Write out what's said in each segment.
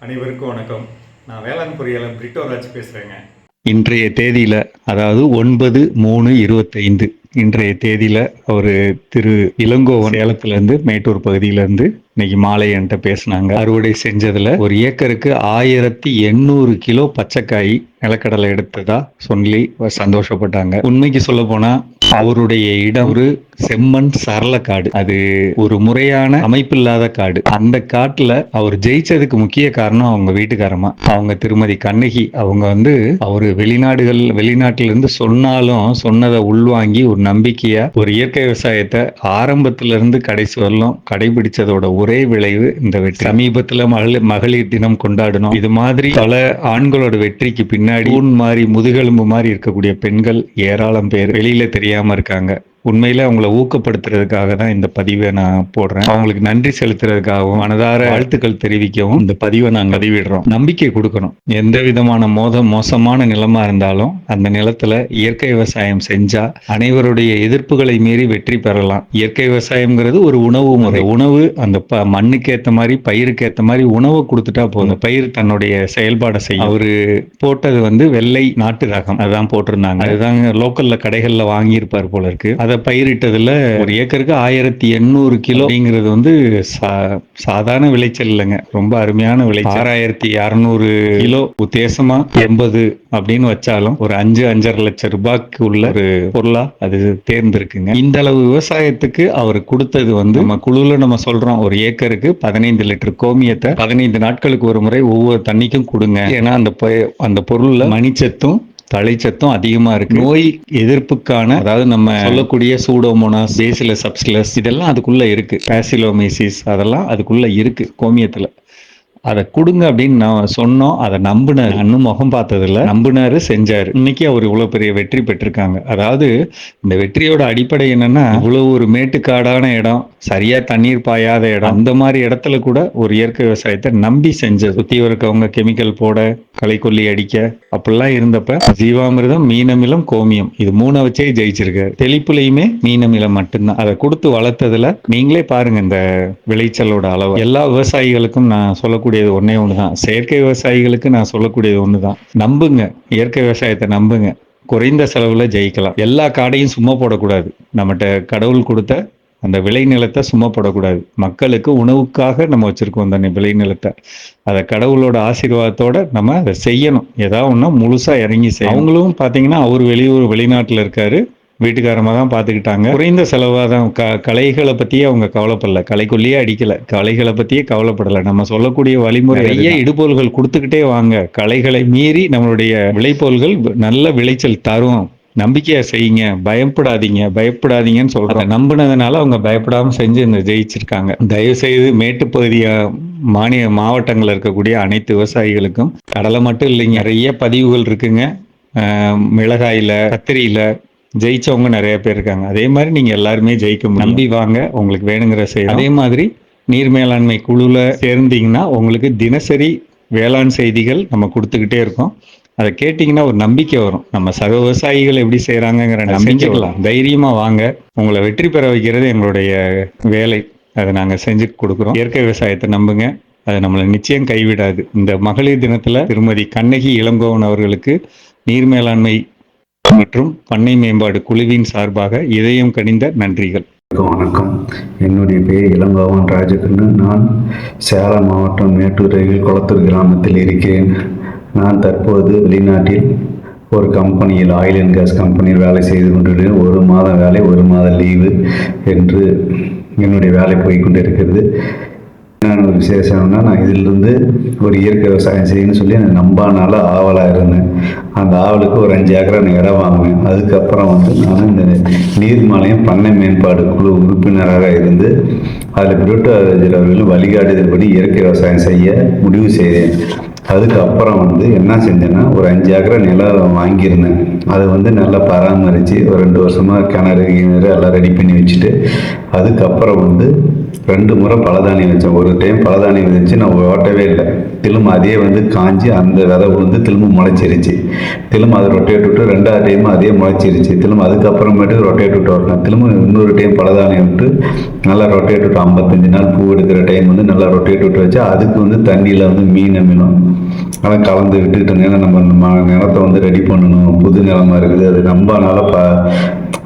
அனைவருக்கும் வணக்கம். நான் வேளாண் பொறியாளர் பிரிட்டோராஜ் பேசுகிறேங்க இன்றைய தேதியில் அதாவது ஒன்பது மூணு இருபத்தைந்து. இன்றைய தேதியில ஒரு திரு இளங்கோவன் சேலத்துல இருந்து மேட்டூர் பகுதியில இருந்து இன்னைக்கு மாலை என்கிட்ட பேசினாங்க. அறுவடை செஞ்சதுல ஒரு ஏக்கருக்கு ஆயிரத்தி எண்ணூறு கிலோ பச்சைக்காய் நிலக்கடலை எடுத்ததா சொல்லி சந்தோஷப்பட்டாங்க. உண்மைக்கு சொல்ல போனா அவருடைய இடம் ஒரு செம்மண் சரள காடு அது ஒரு முறையான அமைப்பில்லாத காடு. அந்த காட்டுல அவர் ஜெயிச்சதுக்கு முக்கிய காரணம் அவங்க வீட்டுக்காரமா அவங்க திருமதி கண்ணகி. அவங்க வந்து அவரு வெளிநாடுகள் வெளிநாட்டில இருந்து சொன்னாலும் சொன்னதை உள்வாங்கி ஒரு நம்பிக்கையா ஒரு இயற்கை விவசாயத்தை ஆரம்பத்துல இருந்து கடைசி வரலும் கடைபிடிச்சதோட ஒரே விளைவு இந்த வெற்றி. சமீபத்துல மகளிர் மகளிர் தினம் கொண்டாடணும் இது மாதிரி பல ஆண்களோட வெற்றிக்கு பின்னாடி ஊன் மாதிரி முதுகெலும்பு மாதிரி இருக்கக்கூடிய பெண்கள் ஏராளம் பேர். வெளியில தெரியாம இருக்காங்க. உண்மையில அவங்கள ஊக்கப்படுத்துறதுக்காக தான் இந்த பதிவை நான் போடுறேன். அவங்களுக்கு நன்றி செலுத்துறதுக்காகவும் மனதார வாழ்த்துக்கள் தெரிவிக்கவும் இந்த பதிவை நாங்க பதிவிடுறோம் நம்பிக்கை கொடுக்கணும். எந்த விதமான மோத மோசமான நிலமா இருந்தாலும் அந்த நிலத்துல இயற்கை விவசாயம் செஞ்சா அனைவருடைய எதிர்ப்புகளை மீறி வெற்றி பெறலாம். இயற்கை விவசாயம்ங்கிறது ஒரு உணவு முறை. உணவு அந்த ப- மண்ணுக்கு ஏத்த மாதிரி பயிருக்கு ஏத்த மாதிரி உணவை கொடுத்துட்டா போதும். பயிர் தன்னுடைய செயல்பாடை செய்யும். அவரு போட்டது வந்து வெள்ளை நாட்டு ரகம். அதான் போட்டிருந்தாங்க. அதுதான் லோக்கல்ல கடைகள்ல வாங்கியிருப்பார் போல இருக்கு. அதை பயிரிட்டதில் ஒரு ஏக்கருக்கு ஆயிரத்தி எண்ணூறு கிலோ அப்படிங்கிறது வந்து சா- சாதாரண விளைச்சல் இல்லைங்க. ரொம்ப அருமையான விளைச்சல். ஆறாயிரத்தி அறுநூறு கிலோ உத்தேசமா எண்பது அப்படின்னு வச்சாலும் ஒரு அஞ்சு அஞ்சரை லட்சம் ரூபாய்க்கு உள்ள ஒரு பொருளா அது தேர்ந்திருக்குங்க. இந்த அளவு விவசாயத்துக்கு அவர் கொடுத்தது வந்து நம்ம குழுல நம்ம சொல்றோம். ஒரு ஏக்கருக்கு பதினைந்து லிட்டர் கோமியத்தை பதினைந்து நாட்களுக்கு ஒரு முறை ஒவ்வொரு தண்ணிக்கும் கொடுங்க. ஏன்னா அந்த அந்த பொருள்ல மணிச்சத்தும் தழைச்சத்தும் அதிகமா இருக்கு. நோய் எதிர்ப்புக்கான அதாவது நம்ம சொல்லக்கூடிய சூடோமோனாஸ் பேசில சப்ஸ்கிலஸ் இதெல்லாம் அதுக்குள்ள இருக்கு. பேசிலோமேசிஸ் அதெல்லாம் அதுக்குள்ள இருக்கு கோமியத்துல. அதை கொடுங்க அப்படின்னு நான் சொன்னோம். அதை நம்பினார். அண்ணு முகம் பார்த்ததில்ல. நம்பினாரு செஞ்சாரு. இன்னைக்கு அவர் இவ்வளவு பெரிய வெற்றி பெற்றிருக்காங்க. அதாவது இந்த வெற்றியோட அடிப்படை என்னன்னா இவ்வளவு ஒரு மேட்டுக்காடான இடம் சரியா தண்ணீர் பாயாத இடம் அந்த மாதிரி இடத்துல கூட ஒரு இயற்கை விவசாயத்தை நம்பி செஞ்சது. சுத்தி இருக்கவங்க கெமிக்கல் போட களைக்கொல்லி அடிக்க அப்படிலாம் இருந்தப்ப ஜீவாமிர்தம் மீனமிலம் கோமியம். இது மூணை வச்சே ஜெயிச்சிருக்காரு. தெளிப்புலையுமே மீனமிலம் மட்டும்தான். அதை கொடுத்து வளர்த்ததுல நீங்களே பாருங்க இந்த விளைச்சலோட அளவு. எல்லா விவசாயிகளுக்கும் நான் சொல்லக்கூடிய சொல்லக்கூடியது ஒன்று தான் செயற்கை விவசாயிகளுக்கு நான் சொல்லக்கூடியது தான் நம்புங்க. இயற்கை விவசாயத்தை நம்புங்க. குறைந்த செலவில் ஜெயிக்கலாம். எல்லா காடையும் சும்மா போடக்கூடாது. நம்மகிட்ட கடவுள் கொடுத்த அந்த விளைநிலத்தை சும்மா போடக்கூடாது. மக்களுக்கு உணவுக்காக நம்ம வச்சுருக்கோம் அந்த விளைநிலத்தை அதை கடவுளோட ஆசீர்வாதத்தோட நம்ம அதை செய்யணும். ஏதாவது ஒன்றா முழுசாக இறங்கி செய்யணும். அவங்களும் பார்த்தீங்கன்னா அவர் வெளியூர் வெளிநாட்டில் இருக்காரு. வீட்டுக்காரமாக தான் பார்த்துக்கிட்டாங்க குறைந்த செலவாக தான் க கலைகளை பற்றியே அவங்க கவலைப்படல. கலைக்குள்ளேயே அடிக்கல. கலைகளை பற்றியே கவலைப்படலை. நம்ம சொல்லக்கூடிய வழிமுறை நிறைய இடுபொருள்கள் கொடுத்துக்கிட்டே வாங்க. கலைகளை மீறி நம்மளுடைய விளைபொருள்கள் நல்ல விளைச்சல் தரும். நம்பிக்கையா செய்யுங்க. பயப்படாதீங்க. பயப்படாதீங்கன்னு சொல்றேன் நம்பினதுனால அவங்க பயப்படாம செஞ்சு இந்த ஜெயிச்சிருக்காங்க. தயவு செய்து மேட்டுப்பகுதிய மாநில மாவட்டங்கள்ல இருக்கக்கூடிய அனைத்து விவசாயிகளுக்கும் கடலை மட்டும் இல்லைங்க. நிறைய பதிவுகள் இருக்குங்க. மிளகாயில கத்திரியில ஜெயிச்சவங்க நிறைய பேர் இருக்காங்க. அதே மாதிரி நீங்க எல்லாருமே ஜெயிக்க நம்பி வாங்க உங்களுக்கு வேணுங்கிற செய்ய அதே மாதிரி நீர் மேலாண்மை குழுல சேர்ந்தீங்கன்னா உங்களுக்கு தினசரி வேளாண் செய்திகள் நம்ம கொடுத்துக்கிட்டே இருக்கோம். அதை கேட்டிங்கன்னா ஒரு நம்பிக்கை வரும். நம்ம சக விவசாயிகள் எப்படி செய்கிறாங்கங்கிற நம்பிக்கைலாம் தைரியமா வாங்க. உங்களை வெற்றி பெற வைக்கிறது எங்களுடைய வேலை. அதை நாங்கள் செஞ்சு கொடுக்குறோம். இயற்கை விவசாயத்தை நம்புங்க. அது நம்மளை நிச்சயம் கைவிடாது. இந்த மகளிர் தினத்துல திருமதி கண்ணகி இளங்கோவன் அவர்களுக்கு நீர் மேலாண்மை மற்றும் பண்ணை மேம்பாடு குழுவின் சார்பாக இதயம் கனிந்த நன்றிகள். வணக்கம். என்னுடைய பெயர் இளங்கோவன் ராஜகண்ணன் நான் சேலம் மாவட்டம் மேட்டூர் அருகில் குளத்தூர் கிராமத்தில் இருக்கிறேன். நான் தற்போது வெளிநாட்டில் ஒரு கம்பெனியில் ஆயில் அண்ட் கேஸ் கம்பெனியில் வேலை செய்து கொண்டிருக்கிறேன். ஒரு மாதம் வேலை ஒரு மாதம் லீவு என்று என்னுடைய வேலை போய்க்கொண்டிருக்கிறது என்னென்ன ஒரு விசேஷம்னா நான் இதிலிருந்து ஒரு இயற்கை விவசாயம் செய்யணும்னு சொல்லி நான் நம்பானால ஆவலாக இருந்தேன். அந்த ஆவலுக்கு ஒரு அஞ்சு ஏக்கரை நான் இடம் வாங்கினேன். அதுக்கப்புறம் வந்து நான் இந்த நீர்மலையம் பண்ணை மேம்பாடு குழு உறுப்பினராக இருந்து அதில் பிரிட்டோராஜர் அவர்களும் வழிகாட்டுதல்படி இயற்கை விவசாயம் செய்ய முடிவு செய்தேன். அதுக்கப்புறம் வந்து என்ன செஞ்சேன்னா ஒரு அஞ்சு ஏக்கரை நிலம் வாங்கியிருந்தேன். அதை வந்து நல்லா பராமரித்து ஒரு ரெண்டு வருஷமாக கிணறு கிணறு எல்லாம் ரெடி பண்ணி வச்சுட்டு அதுக்கப்புறம் வந்து ரெண்டு முறை பலதானியம் வச்சேன் ஒரு டைம் பலதானியம் விதைச்சு நான் ஓட்டவே இல்லை. திரும்ப அதே வந்து காஞ்சி அந்த விதை விழுந்து திரும்ப முளைச்சிருச்சு. திரும்ப அதை ரொட்டேட் விட்டு ரெண்டாவது டைம் அதே முளைச்சிருச்சு. திரும்ப அதுக்கப்புறமேட்டு ரொட்டேட் விட்டு வரலாம் திரும்ப இன்னொரு டைம் பலதானியம் விட்டு நல்லா ரொட்டேட் விட்டு ஐம்பத்தஞ்சு நாள் பூ எடுக்கிற டைம் வந்து நல்லா ரொட்டேட் விட்டு வச்சா அதுக்கு வந்து தண்ணியில் வந்து மீன் மீனும் ஆனால் கலந்து விட்டுக்கிட்டு நேரம் நம்ம நிலத்தை வந்து ரெடி பண்ணணும். புது நிலமா இருக்குது. அது நம்மனால ப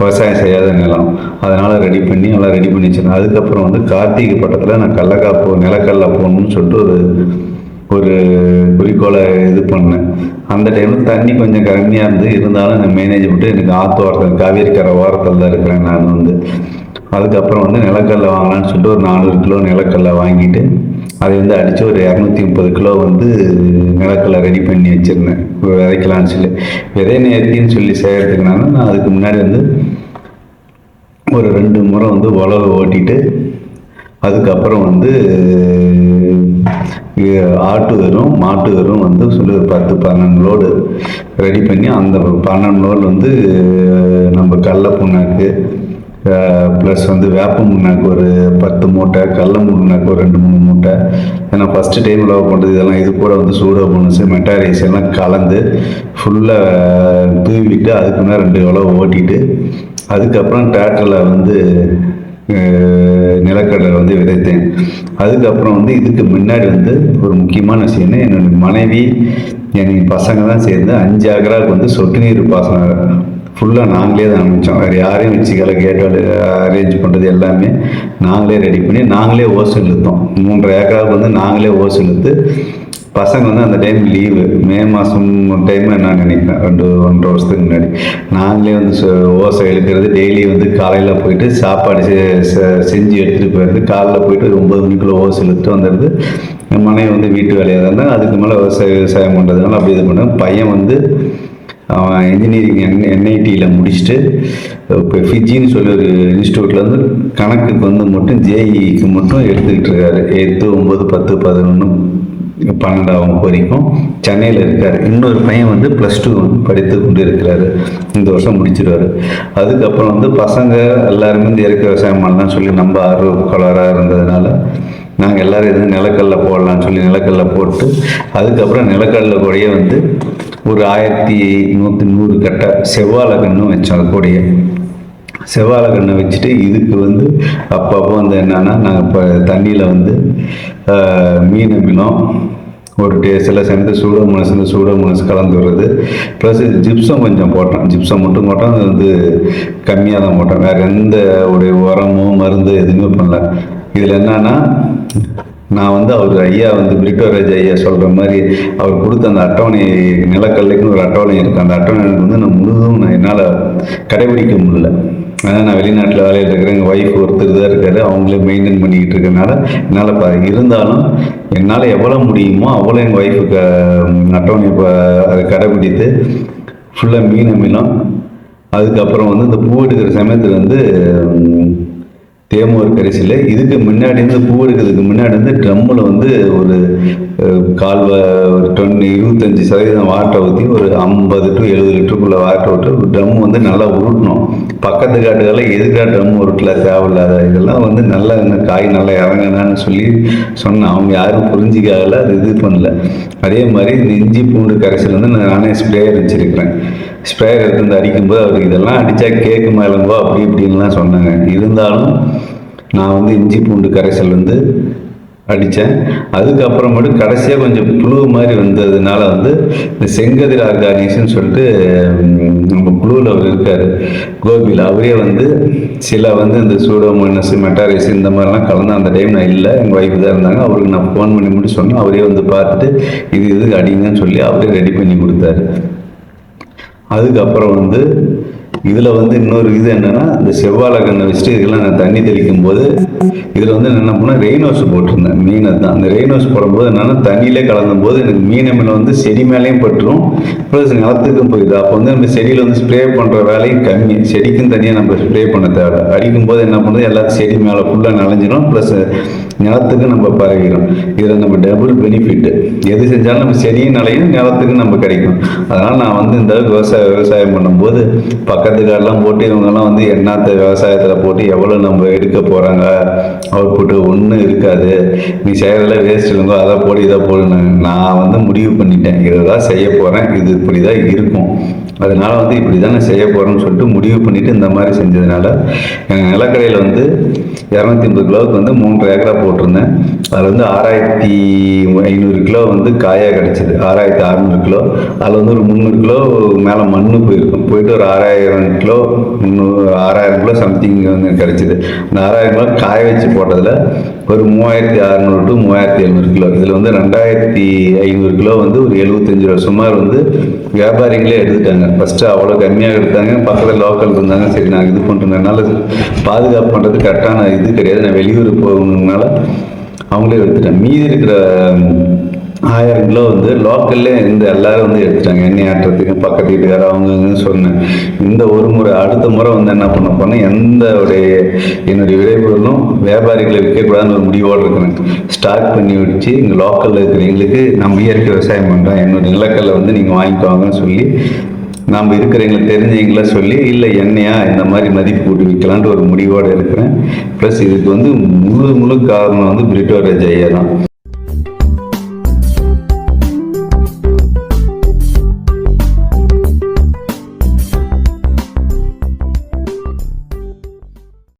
விவசாயம் செய்யாத நிலம். அதனால் ரெடி பண்ணி நல்லா ரெடி பண்ணி வச்சிருந்தேன் அதுக்கப்புறம் வந்து கார்த்திகை பட்டத்தில் நான் கடலக்காய் போ நிலக்கடலை போகணும்னு சொல்லிட்டு ஒரு ஒரு குறிக்கோளை இது பண்ணேன். அந்த டைமில் தண்ணி கொஞ்சம் கம்மியாக இருந்து இருந்தாலும் நான் மேனேஜ் விட்டு எனக்கு ஆற்று ஓரத்தில் காவேரி கரை ஓரத்தில் தான் இருக்கிறேன் நான் வந்து. அதுக்கப்புறம் வந்து நிலக்கடலை வாங்கலான்னு சொல்லிட்டு ஒரு நானூறு கிலோ நிலக்கடலை வாங்கிட்டு அதை வந்து அடித்து ஒரு இரநூத்தி முப்பது கிலோ வந்து நிலக்கடலை ரெடி பண்ணி வச்சுருந்தேன். விதைக்கலான்னு சொல்லி. விதை நேர்த்தின்னு சொல்லி செய்கிறதுக்குனால நான் அதுக்கு முன்னாடி வந்து ஒரு ரெண்டு முறை வந்து உழவு ஓட்டிட்டு அதுக்கப்புறம் வந்து ஆட்டு வரும் மாட்டு வரும் வந்து சொல்லி ஒரு பத்து பன்னெண்டு லோடு ரெடி பண்ணி அந்த பன்னெண்டு லோடு வந்து நம்ம கடல புண்ணாக்கு ப்ளஸ் வந்து வேப்ப முன்னாக்கு ஒரு பத்து மூட்டை கடல முன்னாக்கு ஒரு ரெண்டு மூணு மூட்டை. ஏன்னா ஃபஸ்ட்டு டைம் லவ் பண்ணுறது இதெல்லாம் இது கூட வந்து சூடோ போனஸ் மெட்டாரிஸ் எல்லாம் கலந்து ஃபுல்லாக தூவிட்டு அதுக்கு மேலே ரெண்டு உழவு ஓட்டிட்டு அதுக்கப்புறம் டிராக்டரில் வந்து நிலக்கடலை வந்து விதைத்தேன். அதுக்கப்புறம் வந்து இதுக்கு முன்னாடி வந்து ஒரு முக்கியமான விஷயம் என்னுடைய மனைவி என் பசங்க தான் சேர்ந்து அஞ்சு ஏக்கராவுக்கு வந்து சொட்டு நீர் பாசனம் ஃபுல்லாக நாங்களே தான் அனுப்பிச்சோம். வேறு யாரையும் வச்சுக்கல கேட்டு அரேஞ்ச் பண்ணுறது எல்லாமே நாங்களே ரெடி பண்ணி நாங்களே ஓசு இழுத்தோம் மூன்றரை ஏக்கராவுக்கு வந்து நாங்களே ஓசு இழுத்து பசங்க வந்து அந்த டைம் லீவு மே மாதம் டைம் நான் நினைக்கிறேன். ரெண்டு ஒன்றரை வருஷத்துக்கு முன்னாடி. நாங்களே வந்து ஓசை எழுக்கிறது டெய்லி வந்து காலையில் போயிட்டு சாப்பாடு செ- செஞ்சு எடுத்துகிட்டு போயிருந்து காலைல போயிட்டு ஒரு ஒம்பது மணிக்குள்ளே ஓசை இழுத்து வந்துடுது மனைவி வந்து வீட்டு வேலையாக இருந்தால் அதுக்கு மேலே விவசாய விவசாயம் பண்ணுறதுனால அப்படி இது பண்ணேன் பையன் வந்து அவன் இன்ஜினியரிங் என் என்ஐடியில் முடிச்சுட்டு இப்போ ஃபிஜின்னு சொல்லி ஒரு இன்ஸ்டியூட்டில் வந்து கணக்குக்கு வந்து மட்டும் ஜேஇக்கு மட்டும் எடுத்துக்கிட்டு இருக்காரு. எட்டு ஒம்பது பத்து பதினொன்று பன்னெண்டாம் வரைக்கும் சென்னையில் இருக்கார். இன்னொரு பையன் வந்து ப்ளஸ் டூ படித்து கொண்டு இருக்கிறாரு இந்த வருஷம் முடிச்சிருவார். அதுக்கப்புறம் வந்து பசங்க எல்லாருமே இந்த இயற்கை விவசாயம் பண்ணலாம்னு சொல்லி நம்ம ஆர்வ கலராக இருந்ததுனால நாங்கள் எல்லோரும் எதுவும் நிலக்கல்ல போடலாம்னு சொல்லி நிலக்கல்ல போட்டு அதுக்கப்புறம் நிலக்கடலை கூடயே வந்து ஒரு ஆயிரத்தி நூற்றி நூறு கட்டை செவ்வாழை கன்று வச்சோம் அது கூடயே. செவ்வாழை கண்ணை வச்சுட்டு இதுக்கு வந்து அப்பப்போ வந்து என்னன்னா நாங்கள் இப்போ தண்ணியில் வந்து மீன் மீனும் ஒரு டே சில சமயத்தில் சூடோமோனஸ் இந்த சூடோமோனஸ் கலந்து வர்றது ப்ளஸ் ஜிப்சம் கொஞ்சம் போட்டோம். ஜிப்சம் மட்டும் போட்டோம் அது வந்து கம்மியாக தான் போட்டோம். வேறு எந்த ஒரு உரமோ மருந்து எதுவுமே பண்ணல. இதில் என்னன்னா நான் வந்து அவர் ஐயா வந்து பிரிட்டோராஜ் ஐயா சொல்கிற மாதிரி அவர் கொடுத்த அந்த அட்டவணை நிலக்கல்லைக்குன்னு ஒரு அட்டவணை இருக்குது அந்த அட்டவணை வந்து நான் முழுதும் நான் என்னால் கடைபிடிக்க முடியல. அதான் நான் வெளிநாட்டில் வேலையில் இருக்கிறேன். எங்கள் ஒய்ஃப் ஒருத்தர் தான் இருக்காரு. அவங்களே மெயின்டைன் பண்ணிக்கிட்டு இருக்கறனால என்னால் ப இருந்தாலும் என்னால் எவ்வளோ முடியுமோ அவ்வளோ எங்கள் ஒய்ஃபுக்கு அட்டவணை இப்போ அதை கடைபிடித்து ஃபுல்லாக மீன மீனம் அதுக்கப்புறம் வந்து இந்த பூ எடுக்கிற சமயத்தில் வந்து தேமூர் கடைசியில் இதுக்கு முன்னாடி இருந்து பூ எடுக்கிறதுக்கு முன்னாடி வந்து ட்ரம்மில் வந்து ஒரு அஹ், ஒரு டொன்னு இருபத்தஞ்சி சதவீதம் வாட்டை ஊற்றி ஒரு ஐம்பது டு எழுபது லிட்டருக்குள்ள வாட்டை விட்டு ட்ரம் வந்து நல்லா உருட்டணும். பக்கத்து காட்டுகளில் எதுக்காக ட்ரம் உருட்டல தேவையில்லாத இதெல்லாம் வந்து நல்லா காய் நல்லா இறங்கினான்னு சொல்லி சொன்னேன் அவங்க யாரும் புரிஞ்சிக்காகல அது இது பண்ணல. அதே மாதிரி இந்த இஞ்சி பூண்டு கரைசல் வந்து நான் நானே ஸ்ப்ரேயர் வச்சிருக்கிறேன் ஸ்ப்ரேயர் எடுத்து வந்து அடிக்கும்போது அவருக்கு இதெல்லாம் அடித்தா கேக்கு மேலங்கோ அப்படி இப்படின்லாம் சொன்னாங்க. இருந்தாலும் நான் வந்து இஞ்சி பூண்டு கரைசல் வந்து அடித்தேன். அதுக்கப்புறமேட்டு கடைசியாக கொஞ்சம் புழு மாதிரி வந்ததுனால வந்து இந்த செங்கதிர் ஆர்கானிக்ஸ்னு சொல்லிட்டு நம்ம குழுவில் அவர் இருக்கார் கோபியில் அவரே வந்து சில வந்து இந்த சூடோமோனஸ் மெட்டாரிஸ் இந்த மாதிரிலாம் கலந்து அந்த டைம் நான் இல்லை எங்கள் ஒய்ஃப் தான் இருந்தாங்க. அவருக்கு நான் ஃபோன் பண்ணி மட்டும் சொன்னேன். அவரே வந்து பார்த்துட்டு இது இது அடிங்கன்னு சொல்லி அவரே ரெடி பண்ணி கொடுத்தாரு. அதுக்கப்புறம் வந்து இதில் வந்து இன்னொரு இது என்னன்னா இந்த செவ்வாழை கண்ணை வச்சுட்டு இதெல்லாம் நான் தண்ணி தெளிக்கும் போது இதில் வந்து என்ன என்ன ரெயின் ஹவுஸ் போட்டிருந்தேன் மீனை தான். அந்த ரெயினோஸ் போடும்போது என்னன்னா தண்ணியிலே கலந்தும் போது எனக்கு மீன் மேலே வந்து செடி மேலேயும் பட்டுரும் ப்ளஸ் நிலத்துக்கும் போயிடுது. அப்போ வந்து நம்ம செடியில் வந்து ஸ்ப்ரே பண்ணுற வேலையும் கம்மி. செடிக்கும் தனியாக நம்ம ஸ்ப்ரே பண்ண தேவை. அடிக்கும் போது என்ன பண்ணுறது எல்லாத்தையும் செடி மேலே ஃபுல்லாக நனைஞ்சிரும் ப்ளஸ் நிலத்துக்கு நம்ம பரவிடும் இதில் நம்ம டபுள் பெனிஃபிட் எது செஞ்சாலும் நம்ம செடியும் நிலையும் நிலத்துக்கு நம்ம கிடைக்கும். அதனால் நான் வந்து இந்த அளவுக்கு விவசாய விவசாயம் பண்ணும்போது பக்கத்துக்காரெல்லாம் போட்டு இவங்கெல்லாம் வந்து என்னத்த விவசாயத்தில் போட்டு எவ்வளோ நம்ம எடுக்க போகிறாங்க அவுட்புட்டு ஒன்றும் இருக்காது. நீ செய்கிறதெல்லாம் வேஸ்ட் இல்லைங்கோ அதை போடு இதை போடுன்னு நான் வந்து முடிவு பண்ணிட்டேன். இதை தான் செய்ய போகிறேன் இது இப்படி தான் இருக்கும். அதனால வந்து இப்படி தானே செய்ய போகிறோம்னு சொல்லிட்டு முடிவு பண்ணிட்டு இந்த மாதிரி செஞ்சதுனால எங்கள் நிலக்கடையில் வந்து இரநூத்தி ஐம்பது கிலோவுக்கு வந்து மூன்று ஏக்கரா போட்டிருந்தேன். அதில் வந்து ஆறாயிரத்தி ஐநூறு கிலோ வந்து காயாக கிடச்சிது. ஆறாயிரத்தி அறநூறு கிலோ. அதில் வந்து ஒரு முந்நூறு கிலோ மேலே மண்ணு போயிருக்கும். போயிட்டு ஒரு ஆறாயிரம் கிலோ முந்நூறு ஆறாயிரம் கிலோ சம்திங் வந்து கிடச்சிது. அந்த ஆறாயிரம் கிலோ காய வச்சு போட்டதில் ஒரு மூவாயிரத்தி அறநூறு டு மூவாயிரத்தி எழுநூறு கிலோ. இதில் வந்து ரெண்டாயிரத்தி ஐநூறு கிலோ வந்து ஒரு எழுபத்தஞ்சு ரூபா. சுமார் வந்து வியாபாரிகளே எடுத்துட்டாங்க. ஃபஸ்ட்டு அவ்வளோ கம்மியாக எடுத்தாங்க. பக்கத்தில் லோக்கல் இருந்தாங்க. சரி நாங்கள் இது பண்ணுறதுனால பாதுகாப்பு பண்ணுறது கரெக்டான இது கிடையாது. நான் வெளியூர் போகணுனால அவங்களே எடுத்துட்டேன் மீதி இருக்கிற ஆயிரம் கிலோ வந்து லோக்கல்லே இந்த எல்லாரும் வந்து எடுத்துட்டாங்க. எண்ணெய் ஆட்டுறதுக்கு பக்கத்து வீட்டுக்கார அவங்க சொன்னேன். இந்த ஒரு முறை அடுத்த முறை வந்து என்ன பண்ண போனேன் எந்த உடைய என்னுடைய விளைபொருளும் வியாபாரிகளை விற்கக்கூடாதுன்னு ஒரு முடிவோடு இருக்கிறேன். ஸ்டாக் பண்ணி வச்சு இங்கே லோக்கலில் இருக்கிறவங்களுக்கு நம்ம இயற்கை விவசாயம் பண்ணுறோம் என்னுடைய நிலக்கல்ல வந்து நீங்கள் வாங்கிக்கோங்கன்னு சொல்லி நாம் இருக்கிறவங்களுக்கு தெரிஞ்சவங்களை சொல்லி இல்லை என்னையா இந்த மாதிரி மதிப்பு கூட்டி விற்கலான்ட்டு ஒரு முடிவோடு இருக்கிறேன். ப்ளஸ் இதுக்கு வந்து முழு முழு காரணம் வந்து பிரிட்டோரேஜ் ஐயா தான்.